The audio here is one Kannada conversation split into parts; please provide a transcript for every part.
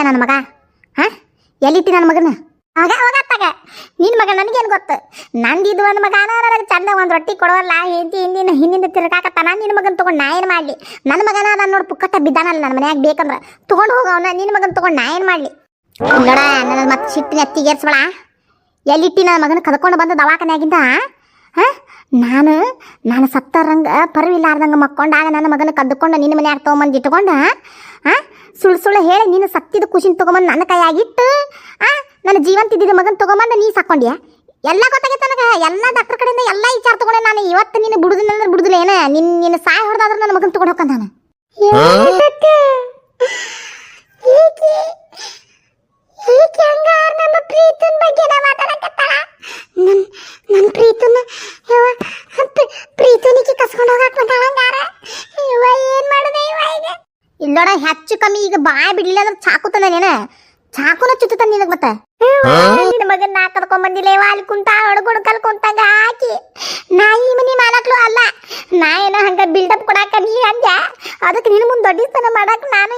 ನನ್ನ ಮಗ. ಹಾ? ಎಲ್ಲಿಟ್ಟಿ ನನ್ನ ಮಗನ? ಆಗ ಹೋಗತ್ತಾಗ ನಿನ್ನ ಮಗ ನನಗೇನು ಗೊತ್ತು? ನಂದಿದ್ದು ಒಂದು ಮಗ ನನಗೆ ಚಂದ ಒಂದು ರೊಟ್ಟಿ ಕೊಡೋಲ್ಲ ಹೆಂಡತಿ ಹಿಂದಿನ ಹಿಂದಿಂದ ತಿರ್ಗಾಕತ್ತಾನ ನಿನ್ನ ಮಗನ ತೊಗೊಂಡು ನಾ ಏನು ಮಾಡಲಿ? ನನ್ನ ಮಗನ ನಾನು ನೋಡಿ ಪುಕ್ಕಟ್ಟ ಬಿದ್ದಾನಲ್ಲ ನನ್ನ ಮನ್ಯಾಗ ಬೇಕಂದ್ರೆ. ತೊಗೊಂಡು ಹೋಗವನ ನಿನ್ನ ಮಗನ ತೊಗೊಂಡು ನಾ ಏನು ಮಾಡಲಿ? ನೋಡ ನನ್ನ ಮತ್ತೆ ಸಿಟ್ಟಿನ ಎತ್ತಿಗೇರ್ಸ್ಬೇಡ ಎಲ್ಲಿಟ್ಟಿ ನನ್ನ ಮಗನ ಕದ್ಕೊಂಡು ಬಂದು ದವಾಖಾನ್ಯಾಗಿಂದ? ಹಾ? ನಾನು ನಾನು ಸತ್ತರಂಗ, ಪರವಿಲ್ಲಾರ್ದಂಗೆ ಮಕ್ಕೊಂಡಾಗ ನನ್ನ ಮಗನ ಕದ್ದುಕೊಂಡು ನಿನ್ನ ಮನ್ಯಾಗ ತೊಗೊಂಬಂದು ಇಟ್ಕೊಂಡು? ಹಾ? ಸುಳ್ಳು ಸುಳ್ಳು ಹೇಳಿ ನೀನು ಸತ್ತಿದ ಖುಷಿನ ತೊಗೊಂಬಂದು ನನ್ನ ಕೈಯಾಗಿಟ್ಟು, ಆ, ನನ್ನ ಜೀವಂತಿದ್ದ ಮಗನ ತೊಗೊಂಬಂದು ನೀ ಸಾಕೊಂಡ್ಯಾ? ಎಲ್ಲ ಗೊತ್ತಾಗೈತೆ ನನಗೆ. ಎಲ್ಲ ಡಾಕ್ಟರ್ ಕಡೆಯಿಂದ ಎಲ್ಲ ವಿಚಾರ ತಗೊಂಡೆ ನಾನು. ಇವತ್ತು ನೀನು ಬಿಡುದಿಲ್ಲ ಅಂದ್ರೆ ಬಿಡುದಿಲ್ಲ. ಏನ? ನಿನ್ನ ನಿನ್ನ ಸಾಯ ಹೊಡೆದಾದ್ರೆ ನನ್ನ ಮಗನ ತಗೊಂಡು ಹೋಗ್ತಾನ ನಾನು ಈಕೆ ಹಂಗಾರ ನಮ್ಮ ಪ್ರೀತನ್ ಬಗ್ಗೆನ ಮಾತಾಡಕತ್ತಾಳ ನನ್ ನನ್ ಪ್ರೀತನ ಯವ್ವ ಪ್ರೀ- ಪ್ರೀತನಿಗೆ ಕಸ್ಕೊಂಡು ಹೋಗಾಕ್ ಬಂದಾಳ ಹಂಗಾರ ಯವ್ವ ಏನ್ ಮಾಡುದೆ ಇವ ಈಗ ಇಲ್ಲೋಡ ಹೆಚ್ಚು ಕಮ್ಮಿ ಈಗ ಬಾಯ್ ಬಿಡ್ಲಿಲ್ಲ ಅಂದ್ರೆ ಚಾಕು ತಂದ ನೀನ ಚಾಕುನ ಚುತ್ತ ನಿನಗ್ ಮತ್ತೆ? ನಿನ್ನ ಮಗನ್ ನಾ ಕರ್ಕೊಂಡ್ ಬಂದಿಲ್ಲ ಅಲ್ಲಿ ಕುಂತ ಹೊಡ್ಕೊಂಡು ಕಲ್ ಕುಂತಂಗ ಹಾಕಿ. ನಾ ಈ ಮನಿ ಮಾಲಕ್ಲು ಅಲ್ಲ ನಾ ಏನೋ ಹಂಗ ಬಿಲ್ಡಪ್ ಕೊಡಾಕ ನೀ ಅಂದ್ಯ ಅದಕ್ಕೆ ನಿನ್ನ ಮುಂದೆ ದೊಡ್ಡತನ ಮಾಡಕ್ ನಾನು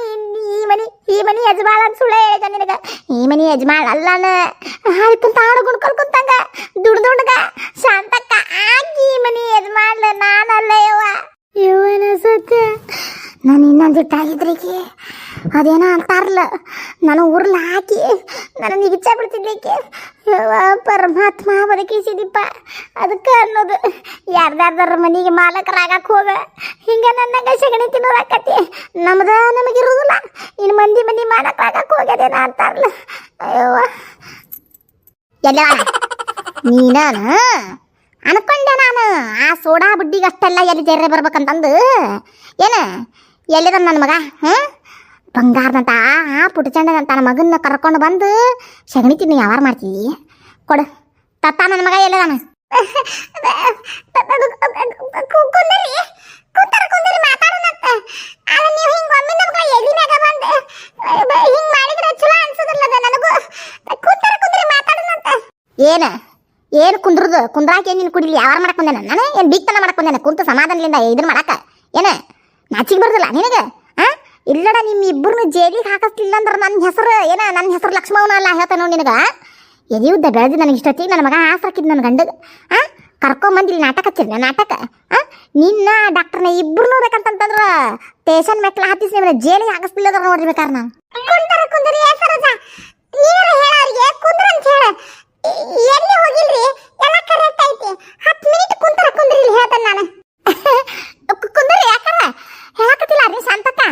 ಈ ಮನಿ ಈ ಮನಿ ಯಜಮಾಳ ಅಂತ ಸುಳ್ಳೆ ಹೇಳಿದ ನಿನಗ. ಈ ಮನಿ ಯಜಮಾಳ ಅಲ್ಲನ ಅಲ್ಲಿ ಕುಂತ ಆಡ್ಕೊಂಡು ಕಲ್ ಕುಂತಂಗ ದುಡ್ ದುಡ್ಗ ಶಾಂತಕ್ಕ ಆಗಿ ಈ ಮನಿ ಯಜಮಾಳ ನಾನಲ್ಲ ಯವ್ವ ಯವ್ವನ ಸತ್ಯ. ನಾನು ಇನ್ನೊಂದು ಆಗಿದ್ರಿಗೆ ಅದೇನೋ ಅಂತಾರಲ್ಲ, ನಾನು ಉರ್ಲ ಹಾಕಿ ನನ್ನ ಇಚ್ಛೆ ಬಿಡ್ತಿದ್ದಕ್ಕೆ ಪರಮಾತ್ಮ ಬದುಕಿಸಿದಿಪ್ಪ ಅದಕ್ಕೆ ಅನ್ನೋದು, ಯಾರ್ದಾರ್ದಾರ ಮನೆಗೆ ಮಾಲಕರಾಗಕ್ಕೆ ಹೋಗ, ಹಿಂಗೆ ನನ್ನಂಗ ಸಗಣಿ ತಿನ್ನೋದಾಕತಿ ನಮ್ದ ನಮಗಿರುವುದಿಲ್ಲ ಇನ್ನು ಮಂದಿ ಮಂದಿ ಮಾಲಕರಾಗಕ್ಕೆ ಹೋಗ್ಯದೇನ ಅಂತಾರಲ್ಲ. ಅಯ್ಯವ್ವ. ಎಲ್ಲ ನೀನಾನ? ಅನ್ಕೊಂಡೆ ನಾನು, ಆ ಸೋಡಾ ಬುಡ್ಡಿಗೆ ಅಷ್ಟೆಲ್ಲ ಎಲ್ಲಿ ಜರ್ರೆ ಬರ್ಬೇಕಂತಂದು. ಏನು ಎಲ್ಲಿದ ನನ್ನ ಮಗ ಹಾಂ ಬಂಗಾರದಂತ ಆ ಪುಟ್ಟಚಂಡದಂತ ನನ್ನ ಮಗನ್ನ ಕರ್ಕೊಂಡು ಬಂದು ಸಗಣಿ ತಿನ್ನು ಯಾವಾರ ಮಾಡ್ತೀವಿ ಕೊಡು. ತತ್ತ ನನ್ನ ಮಗ ಎಲ್ಲಿದಾನ ಬಂದು ಏನ? ಏನು ಕುಂದ್ರದು? ಕುಂದ್ರಾಕ ನೀನು ಕುಡಿಲಿ? ಯಾವಾರ ಮಾಡಕ್ ಬಂದೇನ? ನಾನು ಏನು ಬೀಗ್ತನ ಮಾಡಕ್ ಬಂದೇನ? ಕುಂತು ಸಮಾಧಾನದಿಂದ ಇದನ್ನ ಮಾಡಕ. ಏನ? ನಾಚಿಗೆ ಬರ್ದಿಲ್ಲ ನಿನಗೆ? ಜೈಲಿಗೆ ಹಾಕಿಸ್ಲಿಲ್ಲ ಅಂದ್ರೆ ನನ್ನ ಹೆಸರು? ಏನ ನನ್ನ ಹೆಸರು ಲಕ್ಷ್ಮವನ ಅಲ್ಲ ಹೇಳ್ತಾನ ನಿನಗ. ಎದಿಯುದ್ದ ಬೆಳೆದು ನನಗೆ ಇಷ್ಟೊತ್ತಿಗೆ ನನ್ನ ಮಗ ಹಾಕಿದ್ ನನ್ನ ಗಂಡಗ. ಆ ಕರ್ಕೊಂಬಂದಿಲ್ಲ ನಾಟಕ ಹಚ್ಚಿಲ್ಲ ನಾಟಕ. ಆ, ನಿನ್ನ ಡಾಕ್ಟರ್ನ ಇಬ್ರು ನೋಡ್ಬೇಕಂತಂದ್ರ ಟೇಷನ್ ಮೆಟ್ಲ ಹತ್ತಿಸಿ ನಿಮ್ಮನ್ನ ಜೇಲಿ ಹಾಕಿಸ್ಲಿಲ್ಲ ಅಂದ್ರೆ ನೋಡ್ರಿ ಬೇಕಾರೆ ನಾನು ಕುಂದರ, ಕುಂದರಿ ಸರೋಜ. ನೀರು ಹೇಳೋರಿಗೆ ಕುಂದ್ರ ಅಂತ ಹೇಳ. ಎಲ್ಲಿ ಹೋಗಿಲ್ರಿ? ಎಲ್ಲ ಕರೆಕ್ಟ್ ಐತಿ. ಹತ್ತು ಮಿನಿಟ್ ಕುಂತರ ಕುಂದ್ರಿ ಇಲ್ಲಿ ಹೇಳ್ತೇನೆ ನಾನು. ಕುಂದ್ರಿ ಯಾಕರ? ಹೇಳಕತ್ತಿಲ್ಲ ರೀ ಶಾಂತಕ್ಕ.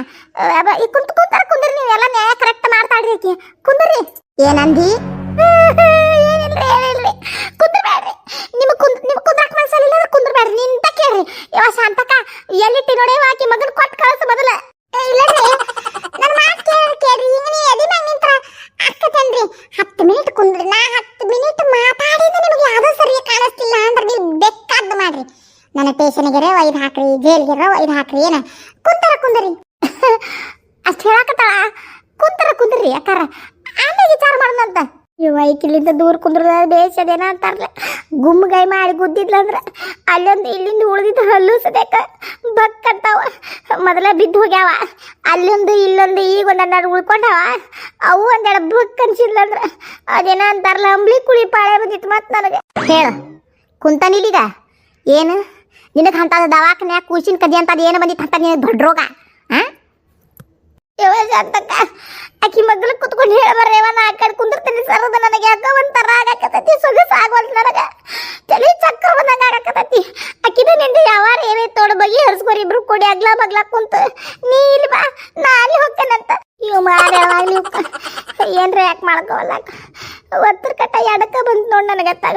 ಈ ಕುಂತ ಕುಂತಾರ ಕುಂದ್ರಿ ನೀವು ಎಲ್ಲ ನ್ಯಾಯ ಕರೆಕ್ಟ್ ಮಾಡ್ತಾಳ್ರಿ ಆಕಿ ಕುಂದ್ರಿ. ಏನಂದಿ? ಸ್ಟೇಷನ್ಗೆರೆ ಒಯ್ದು ಹಾಕ್ರಿ, ಜೈಲ್ಗೆರೆ, ಒಯ್ದು ಹಾಕ್ರಿ, ಏನ? ಕುಂತರ ಕುಂದರಿ. ಅಷ್ಟು ಹೇಳಕತ್ತಾಳ? ಕುಂತರ ಕುಂದ್ರಿ ಅಕ್ಕಾರ. ಆಮೇಲೆ ವಿಚಾರ ಮಾಡ್ದಂತ ಇವ ಇಲ್ಲಿಂದ ದೂರ ಕುಂದ್ರ ಬೇಸದೇನ ಅಂತಾರಲ್ಲ? ಗೈ ಮಾಡಿ ಗುದ್ದಿದ್ಲಂದ್ರ ಅಲ್ಲೊಂದು ಇಲ್ಲಿಂದ ಉಳಿದಿದ್ದ ಹಲ್ಲು ಸದ್ಯಕ್ಕ ಬಕ್ಕಂತಾವ ಮೊದಲ ಬಿದ್ದು ಹೋಗ್ಯಾವ. ಅಲ್ಲೊಂದು, ಇಲ್ಲೊಂದು ಈಗ ಒಂದೆರಡು ಉಳ್ಕೊಂಡವ. ಅವು ಒಂದೆರಡು ಬಕ್ ಅನ್ಸಿದ್ಲಂದ್ರ ಅದೇನ ಅಂತಾರಲ್ಲ? ಅಂಬ್ಲಿ ಕುಳಿ ಪಾಳೆ ಬಂದಿತ್ತು ಮತ್ತೆ ನನಗೆ. ಹೇಳ. ಕುಂತಾನಿಲ್ಲೀಗ ಏನು? ನಿನಗೆ ಅಂತದ ದವಾಖಾನ್ಯಾಗ ಕೂಸಿನ ಕದಿ ಅಂತದ ಏನು ಬಂದಿತ್ತು ಅಂತ ನಿನಗೆ ದೊಡ್ಡ ರೋಗ? ಹಾಂ ಶಾಂತಕ್ಕ, ಆಕಿ ಮಗ್ಳು ಕುತ್ಕೊಂಡು ಹೇಳಬಾರ್ರೇವ ನಾ ಆ ಕಡೆ ಕುಂದಿರ್ತೀನಿ ಅದು ನನಗೆ ಯಾಕ ಒಂಥರ ಆಗಕತ್ತೈತಿ ಸೊಗಸು ಆಗೋಲ್ತು ನನಗೆ. ತಲೆ ಚಕ್ರ ಬಂದಂಗ ಆಗಕತ್ತೈತಿ ಅಕ್ಕಿದ ನಿಂದು ಯಾವಾರ ಏವೇ ತೋಡ ಬಗೆ ಹರಿಸ್ಕೊರಿ, ಇಬ್ರು ಕೊಡಿ ಅಗ್ಲ ಬಗ್ಲ ಕುಂತ, ನೀ ಇಲ್ಲಿ ಬಾ, ನಾ ಅಲ್ಲಿ ಹೋಗ್ತೇನಂತ. ಇವ್ ಮಾಡಿ ಯಾವಾಗ್ಲಿ ಏನ್ರ ಯಾಕೆ ಮಾಡ್ಕೋವಲ್ಲ ಒತ್ತರ ಕಟ್ಟ ಎಡಕ್ಕ ಬಂತು ನೋಡಿ ನನಗತ್ತಾಗ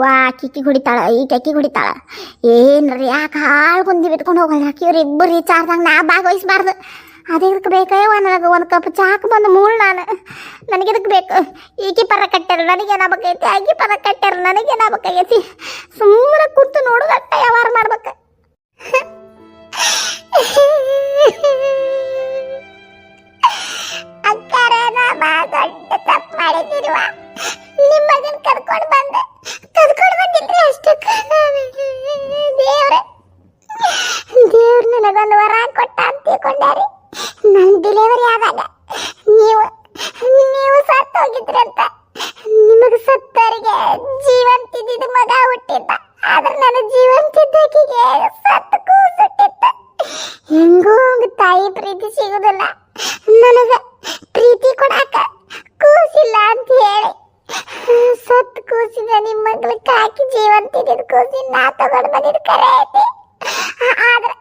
ವಾ ಕಿಕ್ಕಿ ಹೊಡಿತಾಳ, ಈ ಕೆಕ್ಕಿ ಹೊಡಿತಾಳ. ಏನ್ರಿ, ಯಾಕೆ ಹಾಳು ಬಂದು ಬಿಟ್ಕೊಂಡು ಹೋಗಲ್ಲ ಇವ್ರು ಇಬ್ಬರು ರೀಚಾರ್ದಾಗ ನಾ ಭಾಗವಹಿಸ್ಬಾರ್ದು. ಅದಕ್ಕೆ ಬೇಕಯ್ಯವ ನನಗೆ? ಒಂದು ಕಪ್ ಚಾಕ್ ಬಂದು ಮೂಳು ನಾನು. ನನಗೆ ಇದಕ್ಕೆ ಬೇಕು? ಈಕಿ ಪರ ನನಗೆ ನನಗೇನಾಗಬೇಕೈತಿ ಆಕಿ ಪರ ನನಗೆ ನನಗೇನಾಗಬೇಕಾಗೈತಿ ದೇವ್ರ ನೀವು ನೀವು ಸತ್ತೋಗಿದ್ರಂತ ಆದಾಗ ನಿಮಗೆ ಸತ್ತರಿಗೆ ಜೀವಂತಿದ್ದ ಮಗ ಹುಟ್ಟಿದ್ದ. ಆದ್ರೆ ನನ್ನ ಜೀವಂತಿದ್ದಕ್ಕೆ ಸತ್ತು ಕೂಸುಟ್ಟಿತ್ತ ಹೆಂಗೂ ತಾಯಿ ಪ್ರೀತಿ ಸಿಗುದಿಲ್ಲ. ನನಗೆ ಪ್ರೀತಿ ಕೊಡಾಕ ಕೂಸಿಲ್ಲ ಅಂತ ಹೇಳಿ. ಸತ್ತು ಕೂಸಿನ ನಿಮ್ಮ ಮಗ್ಳಕ್ಕೆ ಹಾಕಿ ಜೀವಂತಿದ್ದ ಕೂಸಿನ ನಾ ತಗೊಂಡು ಬಂದಿದ್ದು ಕರೆ ಐತಿ. ಆದ್ರೆ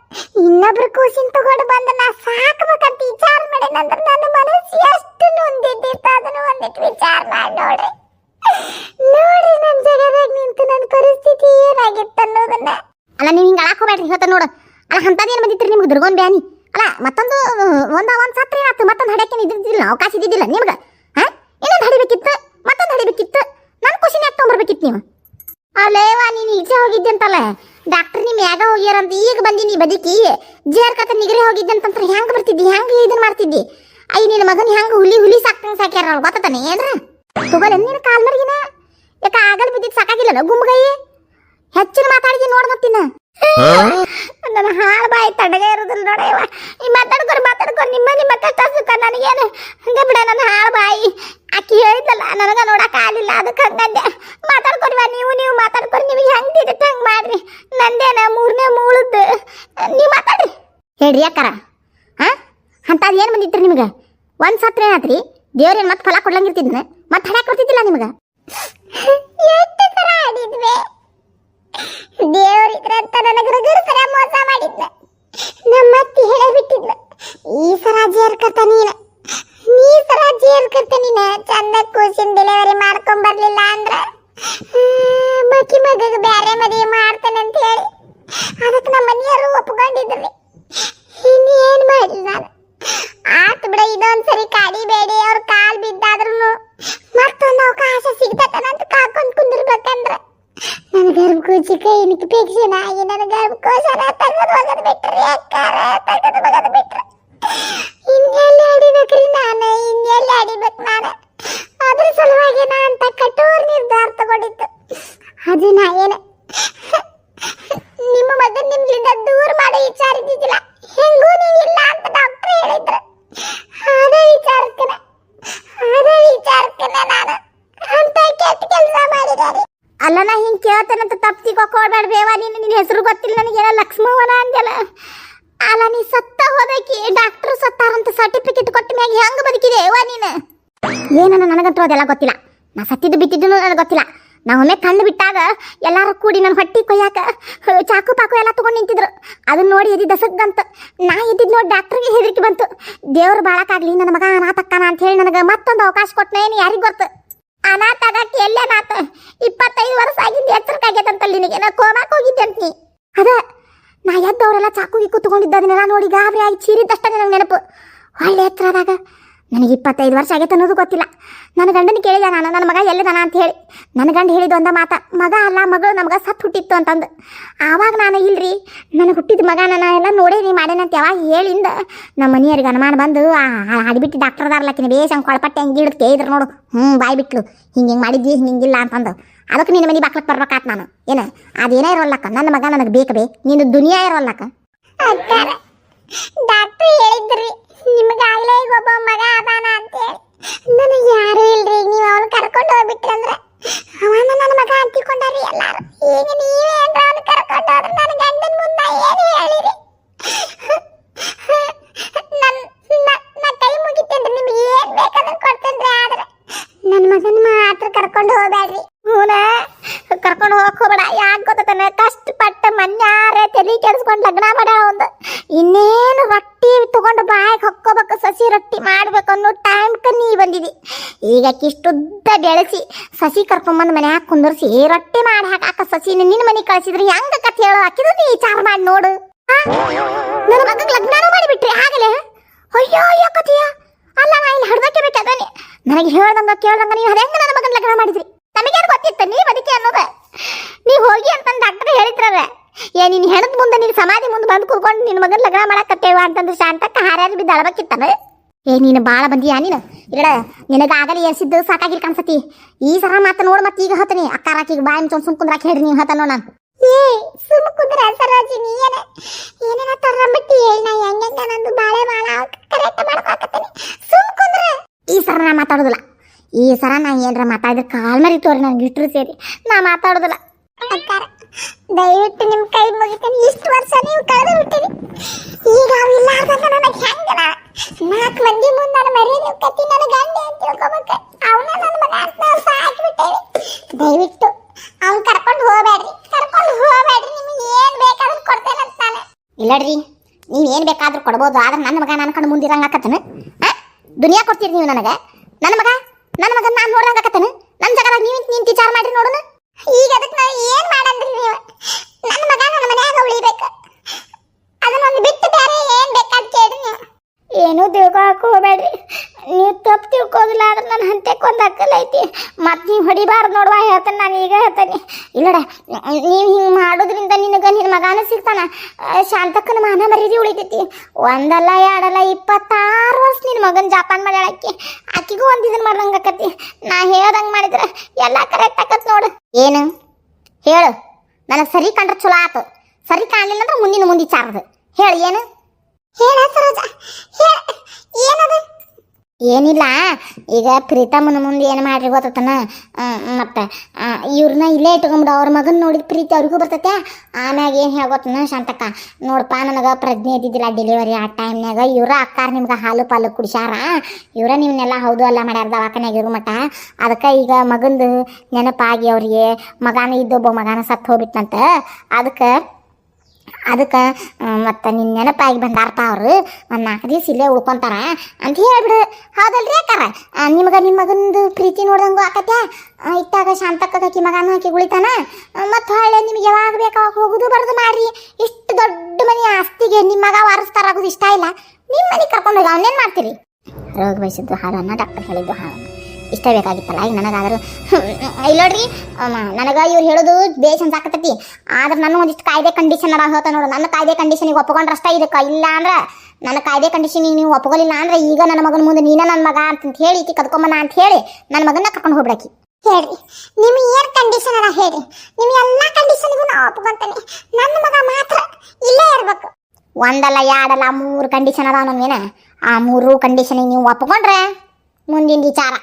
ಇನ್ನೊಬ್ರು ಕೂಸಿನ ತಗೊಂಡು ಬಂದ ನಾ ಸಾಕ್ಬೇಕಂತ ವಿಚಾರ ಮಾಡಿ ನಂತರ ನನ್ನ ಮನಸ್ಸು ಎಷ್ಟು ನೊಂದಿದ್ದಿತ್ತು ಅದನ್ನು ಒಂದಿಟ್ಟು ವಿಚಾರ ಮಾಡಿ ನೋಡ್ರಿ. ನೋಡ್ರಿ ನನ್ನ ಜಗದಾಗ ನಿಂತು ನನ್ನ ಪರಿಸ್ಥಿತಿ ಏನಾಗಿತ್ತು ಅನ್ನೋದನ್ನ. ಅಲ್ಲ, ನೀವು ಹಿಂಗೆ ಅಳಕ್ ಹೋಗ್ಬೇಡ್ರಿ ನೋಡು. ಅಲ್ಲ ಅಂಥದ್ದೇನು ಬಂದಿತ್ತು ನಿಮ್ಗೆ? ದುರ್ಗೋನ್ ಬ್ಯಾನಿ. ಅಲ್ಲ, ಮತ್ತೊಂದು, ಒಂದ, ಒಂದ್ ಸತ್ರ ಏನಾಯ್ತು? ಮತ್ತೊಂದು ಹಡಕ್ಕೆ ಇದ್ದಿದ್ದಿಲ್ಲ? ಅವಕಾಶ ಇದ್ದಿದ್ದಿಲ್ಲ ನಿಮ್ಗೆ. ಹಾಂ? ಇನ್ನೊಂದು ಹಡಿಬೇಕಿತ್ತು? ಮತ್ತೊಂದು ಹಡಿಬೇಕಿತ್ತು? ನನ್ನ ಖುಷಿನ ಯಾಕೆ ತೊಗೊಂಬರ್ಬೇಕಿತ್ತು ನೀವು? ಅಲ್ಲೇವಾ, ನೀನು ಈಚೆ ಹೋಗಿದ್ದೆ ಅಂತಲ್ಲ? ಡಾಕ್ಟರ್ ನಿಮ್ ಯಾಗ ಹೋಗ್ಯಾರಂತ ಈಗ ಬಂದಿನಿ ಬದುಕಿ. ಜೇರ್ ಕತೆ ನಿಗರಿ ಹೋಗಿದ್ದೆ ಅಂತಂದ್ರೆ ಹೆಂಗ್ ಬರ್ತಿದ್ದಿ? ಹೆಂಗ್ ಇದನ್ ಮಾಡ್ತಿದ್ದಿ? ಐ, ನಿನ್ ಮಗನ್ ಹೆಂಗ್ ಹುಲಿ ಹುಲಿ ಸಾಕ್ತಂಗ್ ಸಾಕ್ಯಾರ ಗೊತ್ತಾನೆ ಏನ್ರ? ತಗೋಲ್ಲ ನಿನ್ನ ಕಾಲ್ ಮರ್ಗಿನ. ಯಾಕ ಆಗಲ್ ಬಿದ್ದಿದ್ ಸಾಕಾಗಿಲ್ಲ ಗುಮ್ಗೈ ಹೆಚ್ಚಿನ ಮಾತಾಡಿದಿ ನೋಡ್ ಮತ್ತಿನ ನನ್ನ ಹಾಳು ಬಾಯಿ ತಡಗ ಇರೋದಿಲ್ಲ ನೋಡಯ್ಯವ ಈ ಮಾತಾಡ್ಕೊರಿ ಮಾತಾಡ್ಕೊರಿ ನಿಮ್ಮ ನಿಮ್ಮ ಕಷ್ಟ ಸುಖ ನನಗೇನು? ಹಂಗ ಬಿಡ ನನ್ನ ಹಾಳು ಬಾಯಿ. ಆಕಿ ಹೇಳಿದ್ಲಲ್ಲ ನನಗ ನೋಡಕ್ ಆಗಲಿಲ್ಲ, ಅದಕ್ಕೆ ಹಂಗಂದೆ ಮಾತಾಡ್ಕೊರಿ ನೀವು ನೀವು ಮಾತಾಡ್ಕೊರಿ, ನೀವು ಹೆಂಗ್ ಹಂಗ್ ಮಾಡ್ರಿ. ನಂದೇನ ಮೂರನೇ ಮೂಳದ್ದು. ನೀವು ಮಾತಾಡ್ರಿ. ಹೇಳ್ರಿ ಯಾಕಾರ ಹಾ ಅಂಥದ್ದು ಏನ್ ಬಂದಿತ್ರಿ ನಿಮ್ಗೆ? ಒಂದ್ ಸತ್ರ ಏನಾತ್ರಿ ದೇವ್ರೇನ್ ಮತ್ತೆ ಫಲ ಕೊಡ್ಲಂಗಿರ್ತಿದ್ನ ಮತ್ತೆ ಹಣ ಕೊಡ್ತಿದ್ದಿಲ್ಲ ನಿಮ್ಗೆ? ನನ್ನ ಗರ್ಭಕೋಶ ಕೈನಿಗೆ ಪೇಕ್ಷಣ ಆಗಿ ನನ್ನ ಗರ್ಭಕೋಶನ ತೆಗೆದು ಒಗದ್ ಬಿಟ್ರಿ ಅಕ್ಕಾರ ತೆಗೆದು ಒಗದ್ ಬಿಟ್ರ ಏನನ್ನ ನನಗಂತೂ ಅದೆಲ್ಲ ಗೊತ್ತಿಲ್ಲ. ನಾ ಸತ್ತಿದ್ದು ಬಿದ್ದಿದ್ದು ನನಗೆ ಗೊತ್ತಿಲ್ಲ. ನಾ ಒಮ್ಮೆ ಕಣ್ಣು ಬಿಟ್ಟಾಗ ಎಲ್ಲರೂ ಕೂಡಿ ನನ್ನ ಹೊಟ್ಟಿ ಕೊಯ್ಯಾಕ, ಚಾಕು ಪಾಕು ಎಲ್ಲ ತಗೊಂಡು ನಿಂತಿದ್ರು. ಅದನ್ನ ನೋಡಿ ಎದಿ ದಸಕ್ಕಂತ ನಾ ಎದ್ದಿದ್ ನೋಡಿ ಡಾಕ್ಟರ್ಗೆ ಹೆದರಿಕೆ ಬಂತು. ದೇವ್ರು ಬಾಳಕಾಗ್ಲಿ ನನ್ನ ಮಗ ಅನಾಥಕ್ಕನ ಅಂತ ಹೇಳಿ ನನಗೆ ಮತ್ತೊಂದು ಅವಕಾಶ ಕೊಟ್ಟನೇನು ಯಾರಿಗೆ ಗೊತ್ತು? ಅನಾಥ ಆಗಕ್ಕೆ ಎಲ್ಲೇ ನಾತ ಇಪ್ಪತ್ತೈದು ವರ್ಷ ಆಗಿದ್ದು ಎಚ್ಚರಿಕಾಗೈತಂತಲ್ಲಿ ನಿನಗೆ ನಾ ಕೋಮಾಕ್ ಹೋಗಿದ್ದೆ ಅಂತ ನೀ. ಅದ, ನಾ ಎದ್ದವರೆಲ್ಲ ಚಾಕು ಗಿಕ್ಕು ತಗೊಂಡಿದ್ದ ಅದನ್ನೆಲ್ಲ ನೋಡಿ ಗಾಬರಿ ಆಗಿ ಚೀರಿದ್ದಷ್ಟೇ ನನಗೆ ನೆನಪು. ಒಳ್ಳೆ ಎತ್ತರ ಆದಾಗ ನನಗೆ ಇಪ್ಪತ್ತೈದು ವರ್ಷ ಆಗೈತೆ ಅನ್ನೋದು ಗೊತ್ತಿಲ್ಲ. ನನ್ನ ಗಂಡನ ಕೇಳಿದ ನಾನು, ನನ್ನ ಮಗ ಎಲ್ಲಿದಾನ ಅಂತ ಹೇಳಿ. ನನ್ನ ಗಂಡ ಹೇಳಿದ ಒಂದ ಮಾತ, ಮಗ ಅಲ್ಲ, ಮಗಳು ನಮ್ಗೆ ಸತ್ತು ಹುಟ್ಟಿತ್ತು ಅಂತಂದು. ಆವಾಗ ನಾನು, ಇಲ್ರಿ, ನನಗೆ ಹುಟ್ಟಿದ ಮಗ ನಾನು ಎಲ್ಲ ನೋಡೇನಿ ಮಾಡೇನಂತ ಯಾವಾಗ ಹೇಳಿಂದ. ನಮ್ಮ ಮನೆಯವ್ರಿಗೆ ಅನುಮಾನ ಬಂದು ಅಡಿಬಿಟ್ಟು ಡಾಕ್ಟರ್ ಅದಾರಲ್ಲಕಿನ ಬೇಸ್ ಹಂಗೆ ಕೊಳಪಟ್ಟೆ, ಹಂಗೆ ಹಿಡಿದು ಕೇಳಿದ್ರು ನೋಡು. ಹ್ಞೂ ಬಾಯ್ ಬಿಟ್ಲು. ಹಿಂಗೆ ಹಿಂಗೆ ಮಾಡಿದ್ವಿ ಹಿಂಗೆ ಹಿಂಗಿಲ್ಲ ಅಂತಂದು. ಅದಕ್ಕೆ ನಿನ್ನ ಮನೆ ಬಾಕ್ಲಕ್ಕೆ ಬರ್ಬೇಕಾತ್ ನಾನು. ಏನು? ಅದೇನೇ ಇರೋಲ್ಲಕ್ಕ? ನನ್ನ ಮಗ ನನಗೆ ಬೇಕು ಬೇ. ನಿನ್ನ ದುನಿಯಾ ಇರೋಲ್ಲಕ್ಕ? ಡಾಕ್ಟರ್ ಹೇಳಿದ್ರಿ, ನಿಮಗಾಗ್ಲೇ ಈಗ ಒಬ್ಬ ಮಗ ಅದಾನ ಅಂತ ಹೇಳಿ ನನಗೆ ಯಾರು ಇಲ್ರಿ, ನೀವು ಅವನು ಕರ್ಕೊಂಡು ಹೋಗ್ಬಿಟ್ರಂದ್ರ ಅವನ ನನ್ನ ಮಗ ಅಂತಿಕೊಂಡಾರಿ ಎಲ್ಲಾರು. ಈಗ ನೀವೇ ಅವನು ಕರ್ಕೊಂಡು ಹೋದ್ರೆ ನನ್ನ ಗಂಡನ ಮುಂದೆ ಏನು ಹೇಳಿರಿ? ನನ್ನ ನ- ಕೈ ಮುಗಿತೇನ್ರಿ, ನಿಮ್ಗೆ ಏನ್ ಬೇಕಾದ್ರೆ ಕೊಡ್ತೇನ್ರಿ ಆದ್ರೆ. ನನ್ನ ಮಗನ ಮಾತ್ರ ಕರ್ಕೊಂಡು ಹೋಗ್ಬೇಡ್ರಿ ಹೂನ, ಕರ್ಕೊಂಡು ಹೋಗಕ್ ಹೋಗ್ಬೇಡ. ಯಾಕೆ ಗೊತ್ತಾನೆ ಕಷ್ಟಪಟ್ಟ ಮನ್ಯಾರ, ತಲೆ ಕೆಡಿಸ್ಕೊಂಡು ಲಗ್ನ ಒಂದು ಇನ್ನೇನು ರೊಟ್ಟಿ ತಗೊಂಡು ಬಾಯಿಗೆ ಹೊಕ್ಕೋಬೇಕು, ಸಸಿ ರೊಟ್ಟಿ ಮಾಡ್ಬೇಕು ಅನ್ನೋ ಟೈಮ್ಕ ನೀ ಬಂದಿದೆ. ಈಗ ಕಿಷ್ಟುದ್ದ ಬೆಳೆಸಿ, ಸಸಿ ಕರ್ಕೊಂಬಂದು ಮನ್ಯಾಗ ಕುಂದರ್ಸಿ ರೊಟ್ಟಿ ಮಾಡಿ ಹಾಕಾಕ ಸಸಿನ ನಿನ್ನ ಮನೆ ಕಳಿಸಿದ್ರೆ, ಹೆಂಗ ಕಥೆ ಹೇಳೋ ಹಾಕಿದ್ರು ನೀ ವಿಚಾರ ಮಾಡಿ ನೋಡು? ನನ್ನ ಮಗಗೆ ಲಗ್ನನೂ ಮಾಡಿಬಿಟ್ರಿ ಆಗಲೇ ಅಯ್ಯೋ ಅಯ್ಯೋ, ಕಥೆಯ. ಅಲ್ಲ, ನಾ ಇಲ್ಲಿ ಹಡ್ದಕ್ಕೆ ಬೇಕಾದಾನೆ ನನಗೆ ಹೇಳ್ದಂಗ, ಕೇಳ್ದಂಗ, ನೀವು ಹೆಂಗ ನನ್ನ ಮಗನ ಲಗ್ನ ಮಾಡಿದ್ರಿ? ನಮಗೇನು ಗೊತ್ತಿತ್ತು, ನೀ ಅದಕ್ಕೆ ಅನ್ನೋದ? ನೀ ಹೋಗಿ ಅಂತಂದು ಡಾಕ್ಟರ್ ಹೇಳಿದ್ರವ. ಏ ನಿನ್ನ ಹೆಣದ ಮುಂದೆ ನೀನು ಸಮಾಧಿ ಮುಂದೆ ಬಂದು ಕೂತ್ಕೊಂಡು ನಿನ್ನ ಮಗನ ಲಗ್ನ ಮಾಡಕತ್ತೇವ ಅಂತಂದ್ರೆ ಶಾಂತಕ್ಕ ಹಾರ್ಯಾರು ಬಿದ್ದು ಅಳಬೇಕಿತ್ತನ ಏ ನೀನು ಬಾಳ ಬಂದಿಯಾ ನೀನು? ಇಡ ನಿನಗ ಆಗಲಿ ಏರ್ಸಿದ್ದು ಸಾಕಾಗಿರ್ ಕಾಣಿಸತಿ? ಈ ಸರ ಮಾತ ನೋಡ್ ಮತ್ತೆ ಈಗ ಹತ್ತನಿ ಅಕ್ಕಾರಾಕಿಗೆ ಬಾಯಿ ಮುಚ್ಚೊಂದು ಸುಮ್ ಕುಂದ್ರಾಕ್ ಹೇಳ್ರಿ ನೀವು ಹತ್ತನೋ ನಾನು. ಏ ಸುಮ್ ಕುಂದ್ರ ಸರೋಜಿ ನೀ ಏನ ಏನೇನ ತರ್ರಂಬಿಟ್ಟು? ಹೇಳಿ ನಾ ಹೆಂಗೆಂಗ ನಂದು ಬಾಳೆ ಬಾಳ ಕರೆಕ್ಟ್ ಮಾಡ್ಕೊಕತ್ತೀನಿ ಸುಮ್ ಕುಂದ್ರ. ಈ ಸರ ನಾ ಮಾತಾಡೋದಿಲ್ಲ. ಈ ಸರ ನಾ ಏನ್ರ ಮಾತಾಡಿದ್ರೆ ಕಾಲ್ ಮರಿ ತೋರಿ ನನಗೆ ಇಟ್ಟರು ಸೇರಿ. ನಾ ಮಾತಾಡೋದಿಲ್ಲ. ಅಕ್ಕಾರ ದಯವಿಟ್ಟು ನಿಮ್ ಕೈ ಮುಗಿತೀನಿ. ಇಷ್ಟು ವರ್ಷ ನೀವು ಕಳೆದು ಬಿಟ್ಟಿರಿ ಈಗ ಅವಿಲ್ಲ ಆದಾಗ ನನಗೆ ಹೆಂಗನ ನಾಲ್ಕು ಮಂದಿ ಮುಂದೆ ನನ್ನ ಮರಿ ನೀವು ಕತ್ತಿ ನನ್ನ ಗಂಡ ಅಂತ ತಿಳ್ಕೊಬೇಕು. ಅವನ ನನ್ನ ಮಗ ಅಂತ ನಾವು ಸಾಕಿಬಿಟ್ಟೇವಿ ದಯವಿಟ್ಟು ಅವ್ನ್ ಕರ್ಕೊಂಡು ಹೋಗಬೇಡ್ರಿ. ಕರ್ಕೊಂಡು ಹೋಗಬೇಡ್ರಿ. ನಿಮಗೆ ಏನ್ ಬೇಕಾದ್ರೂ ಕೊಡ್ತೇನೆ ನಾನು ಇಲ್ಲಡ್ರಿ, ನೀವು ಏನು ಬೇಕಾದ್ರೂ ಕೊಡ್ಬೋದು. ಆದ್ರೆ ನನ್ನ ಮಗ ನನ್ನ ಕಣ್ಣು ಮುಂದಿರಂಗೆ ಆಕತ್ತನ? ದುನಿಯಾ ಕೊಡ್ತೀರಿ ನೀವು ನನಗೆ ನನ್ನ ಮಗ ನನ್ನ ಮಗ ನಾನು ನೋಡ್ದಂಗೆ ಆಕತ್ತನ ನನ್ನ ಜಗದಾಗ ನೀವು ನಿಂತು ವಿಚಾರ ಮಾಡ್ರಿ ನೋಡೋಣ ಈಗ ಅದಕ್ಕೆ ನಾ ಏನ್ ಮಾಡಂದ್ರಿ ನೀವು ನನ್ನ ಮಗ ನನ್ನ ಮನ್ಯಾಗ ಉಳಿಬೇಕು ಅದನ್ನೊಂದು ಬಿಟ್ಟು ಬೇರೆ ಏನ್ ಬೇಕಾದ್ ಕೇಳಿ ನೀವು ಏನೂ ತಿಳ್ಕೊಳಕ್ಕೆ ಹೋಗ್ಬೇಡ್ರಿ ನೀವು ತಪ್ಪು ತಿಳ್ಕೋದಿಲ್ಲ ಆದ್ರೆ ನನ್ನ ಹಂತಕ್ಕೆ ಒಂದು ಅಕ್ಕಲ್ ಐತಿ ಮತ್ತೆ ನೀವು ಹೊಡಿಬಾರ್ದು ನೋಡುವ ಹೇಳ್ತೇನೆ ನಾನು ಈಗ ಹೇಳ್ತೇನೆ, ಇಲ್ಲಡ, ನೀವು ಹಿಂಗೆ ಮಾಡೋದ್ರಿಂದ ನಿನಗೆ ನಿನ್ನ ಮಗನ ಸಿಗ್ತಾನ? ಶಾಂತಕ್ಕನ ಮಾನ ಮರ್ಯಾದೆ ಉಳಿತೈತಿ. ಒಂದಲ್ಲ, ಎರಡಲ್ಲ, ಇಪ್ಪತ್ತಾರು ವರ್ಷ ನಿನ್ನ ಮಗನ ಜಾಪಾನ್ ಮಾಡ್ಯಾಳಕ್ಕೆ. ಆಕಿಗೂ ಒಂದು ಇದನ್ನ ಮಾಡ್ದಂಗೆ ಆಕತಿ. ನಾ ಹೇಳ್ದಂಗೆ ಮಾಡಿದ್ರೆ ಎಲ್ಲ ಕರೆಕ್ಟ್ ಆಕತ್ ನೋಡು. ಏನು? ಹೇಳು. ನನಗೆ ಸರಿ ಕಂಡ್ರೆ ಚಲೋ ಆತು. ಸರಿ ಕಾಣಲಿಲ್ಲ ಅಂದ್ರೆ ಮುಂದಿನ ಮುಂದೆ ಚಾರದು. ಹೇಳು, ಏನು? ಹೇಳ ಸರೋಜ. ಹೇಳ, ಏನದು? ಏನಿಲ್ಲ. ಈಗ ಪ್ರೀತಮ್ಮನ ಮುಂದೆ ಏನು ಮಾಡ್ರಿ ಗೊತ್ತತನ? ಮತ್ತೆ ಇವ್ರನ್ನ ಇಲ್ಲೇ ಇಟ್ಕೊಂಬಿಡು. ಅವ್ರ ಮಗನ ನೋಡಿದ ಪ್ರೀತಿ ಅವ್ರಿಗೂ ಬರ್ತೈತೆ. ಆಮ್ಯಾಗ ಏನು ಹೇಳ್ಗೊತ್ತನ ಶಾಂತಕ್ಕ? ನೋಡಪ್ಪ ನನಗೆ ಪ್ರಜ್ಞೆ ಇದ್ದಿದ್ದಿಲ್ಲ ಡೆಲಿವರಿ ಆ ಟೈಮ್ನಾಗ ಇವ್ರ ಅಕ್ಕಾರ ನಿಮ್ಗೆ ಹಾಲು ಪಾಲು ಕುಡಿಸ್ಯಾರ. ಇವರ ನಿಮ್ನೆಲ್ಲ ಹೌದು ಅಲ್ಲ ಮಾಡ್ಯಾರ ದವಾಖಾನ್ಯಾಗ ಇರೋ ಮಠ. ಅದಕ್ಕೆ ಈಗ ಮಗಂದು ನೆನಪಾಗಿ ಅವ್ರಿಗೆ, ಮಗನ ಇದ್ದೊಬ್ಬ ಮಗನ ಸತ್ತು ಹೋಗ್ಬಿಟ್ನಂತ. ಅದಕ್ಕೆ ಅದಕ್ಕೆ ಮತ್ತು ನಿನ್ನ ನೆನಪಾಗಿ ಬಂದಾರ್ಪ ಅವರು. ಒಂದು ನಾಲ್ಕು ದಿವಸ ಇಲ್ಲೇ ಉಳ್ಕೊಂತಾರ. ಅಂತ ಹೇಳ್ಬಿಡು. ಹೌದಲ್ರಿ ಅಕ್ಕಾರ? ನಿಮಗೆ ನಿಮ್ಮ ಮಗಂದು ಪ್ರೀತಿ ನೋಡ್ದಂಗೂ ಆಕತ್ಯಾ? ಇಟ್ಟಾಗ ಹಾಕಿ ಮಗನ ಹಾಕಿ ಉಳಿತಾನ? ಮತ್ತು ಹೊಳ್ಳೆ ನಿಮ್ಗೆ ಯಾವಾಗ ಬೇಕು ಅವಾಗ ಹೋಗುದು ಬರೋದು ಮಾಡ್ರಿ. ಇಷ್ಟು ದೊಡ್ಡ ಮನೆ ಆಸ್ತಿಗೆ ನಿಮ್ಮ ಮಗ ವಾರಸ್ತಾರಾಗೋದು ಇಷ್ಟ ಇಲ್ಲ. ನಿಮ್ಮ ಮನೆಗೆ ಕರ್ಕೊಂಡು ಹೋಗಿ ಅವನೇನು ಮಾಡ್ತೀರಿ? ರೋಗ ಬಯಸಿದ್ದು ಹಾಡನ್ನ ಡಾಕ್ಟರ್ ಹೇಳಿದ್ದು ಹಾಡನ್ನ. ಇಷ್ಟ ಬೇಕಾಗಿತ್ತಲ್ಲ. ಈಗ ನನಗಾದ್ರೂ ಇಲ್ಲ ನೋಡ್ರಿ ನನಗೆ ಇವ್ರು ಹೇಳೋದು ಬೇಷ್ ಅನ್ಸಾಕತ್ತೈತಿ ಆದ್ರೆ ನನ್ನ ಒಂದಿಷ್ಟು ಕಾಯ್ದೆ ಕಂಡೀಷನ್ ಅದ ಹೇಳ್ತಾ ನೋಡು. ನನ್ನ ಕಾಯ್ದೆ ಕಂಡೀಷನಿಗೆ ಒಪ್ಕೊಂಡ್ರೆ ಅಷ್ಟೇ ಇದಕ್ಕೆ. ಇಲ್ಲ ಅಂದ್ರೆ ನನ್ನ ಕಾಯ್ದೆ ಕಂಡೀಷನಿಗೆ ನೀವು ಒಪ್ಕೊಳ್ಳಿಲ್ಲ ಅಂದ್ರೆ ಈಗ ನನ್ನ ಮಗನ ಮುಂದೆ ನೀನ ನನ್ನ ಮಗ ಅಂತ ಹೇಳಿ ಈಕಿ ಕದ್ಕೊಂಬನ ಅಂತ ಹೇಳಿ ನನ್ನ ಮಗನ ಕರ್ಕೊಂಡು ಹೋಗ್ಬಿಡಕಿ. ಹೇಳ್ರಿ ನಿಮ್ ಏನ್ ಕಂಡೀಷನ್ ಅದ ಹೇಳ್ರಿ. ನಿಮ್ ಎಲ್ಲಾ ಕಂಡೀಷನ್ಗೂ ನಾ ಒಪ್ಕೊಂತೇನೆ. ನನ್ನ ಮಗ ಮಾತ್ರ ಇಲ್ಲೇ ಇರ್ಬೇಕು. ಒಂದಲ್ಲ ಎರಡಲ್ಲ ಮೂರು ಕಂಡೀಷನ್ ಅದಾವ ನಮ್ಗೇನ. ಆ ಮೂರು ಕಂಡೀಷನಿಗೆ ನೀವು ಒಪ್ಕೊಂಡ್ರೆ ಮುಂದಿನ ವಿಚಾರ.